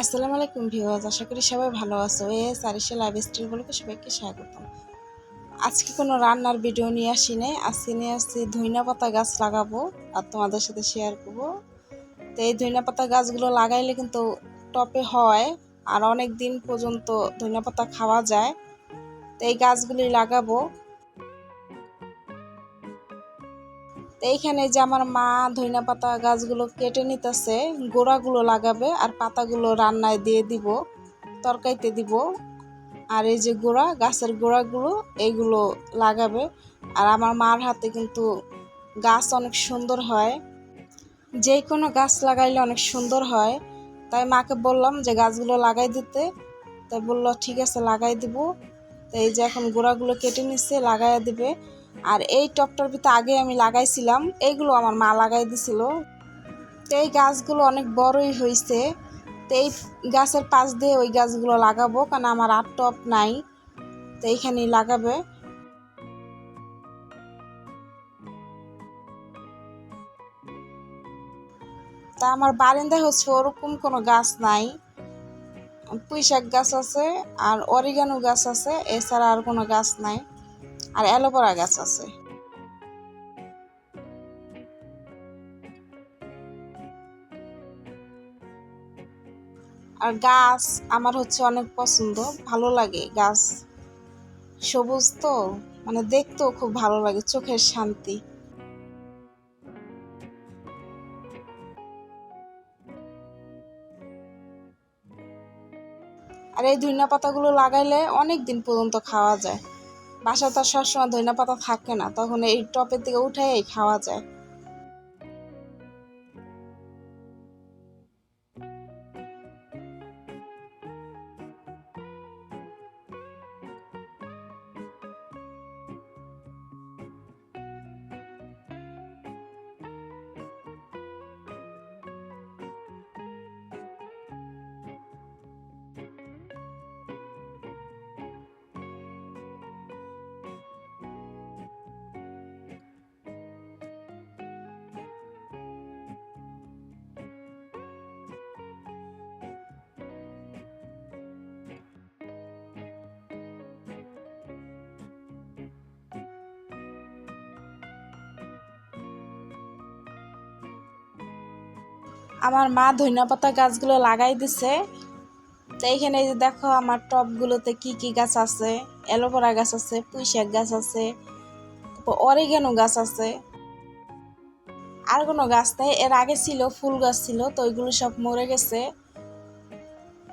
আসসালামু আলাইকুম ভিউয়ার্স, আশা করি সবাই ভালো আছো। এ সারিশা লাইভ স্টাইল বলকে সবাইকে স্বাগতম। আজকে কোনো রান্নার ভিডিও নিয়ে আসি নাই। আজকে নিয়ে আসছি ধইনা পাতা গাছ লাগাবো আর তোমাদের সাথে শেয়ার করব। তো এই ধইনা পাতা গাছগুলো লাগাইলে কিন্তু টপে হয় আর অনেক দিন পর্যন্ত ধইনা পাতা খাওয়া যায়। তো এই গাছগুলি লাগাবো। তো এইখানে যে আমার মা ধইনা পাতা গাছগুলো কেটে নিতেছে, গোড়াগুলো লাগাবে আর পাতাগুলো রান্নায় দিয়ে দিব, তরকারিতে দিব। আর এই যে গোড়া, গাছের গোড়াগুলো, এইগুলো লাগাবে। আর আমার মার হাতে কিন্তু গাছ অনেক সুন্দর হয়। যে কোনো গাছ লাগাইলে অনেক সুন্দর হয়। তাই মাকে বললাম যে গাছগুলো লাগাই দিতে। তাই বলল, ঠিক আছে, লাগাই দিব। তো এই যে এখন গোড়াগুলো কেটে নিচ্ছে লাগাই দিবে। আর এই টপটার ভিতরে আগে আমি লাগাইছিলাম, এইগুলো আমার মা লাগাই দিছিল। তো এই গাছগুলো অনেক বড়ই হয়েছে তো এই গাছের পাশ দিয়ে ওই গাছগুলো লাগাবো, কারণ আমার আর টপ নাই। তো এইখানেই লাগাবে। তা আমার বারিন্দায় হচ্ছে ওরকম কোনো গাছ নাই। পুঁইশাক গাছ আছে আর অরিগানো গাছ আছে, এছাড়া আর কোনো গাছ নাই। আর অ্যালোভেরা গাছ আছে। আর গাছ আমার হচ্ছে অনেক পছন্দ, ভালো লাগে গাছ। সবুজ তো মানে দেখতেও খুব ভালো লাগে, চোখের শান্তি। আর এই ধনিয়া পাতাগুলো লাগাইলে অনেক দিন পর্যন্ত খাওয়া যায়। বাসায় তো আর সবসময় ধনিয়া পাতা থাকে না, তখন এই টপের থেকে উঠে খাওয়া যায়। আমার মা ধনিয়া পাতা গাছগুলো লাগাই দিছে। তো এইখানে যে দেখো আমার টবগুলোতে কি কি গাছ আছে, অ্যালোভেরা গাছ আছে পুঁইশাক গাছ আছে, তারপর অরিগেনো গাছ আছে। আর কোনো গাছ নেই, এর আগে ছিল, ফুল গাছ ছিল, তো ওইগুলো সব মরে গেছে।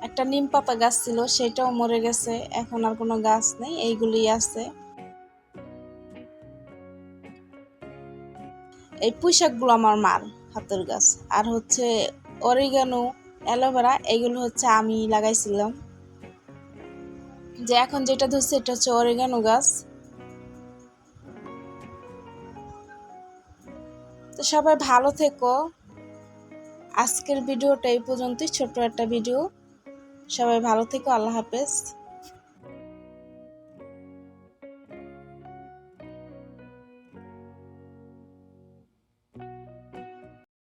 একটা নিম পাতা গাছ ছিল, সেটাও মরে গেছে, এখন আর কোনো গাছ নেই এইগুলি আছে। এই পুঁইশাকগুলো আমার মার। হাতের গাছ। আর হচ্ছে অরিগানো, অ্যালোভেরা, এগুলো হচ্ছে আমি লাগাইছিলাম। যে এখন যেটা ধরছে এটা হচ্ছে অরিগানো গাছ। তো সবাই ভালো থেকো। আজকের ভিডিওটা এই পর্যন্তই ছোট একটা ভিডিও। সবাই ভালো থেকো, আল্লাহ হাফেজ।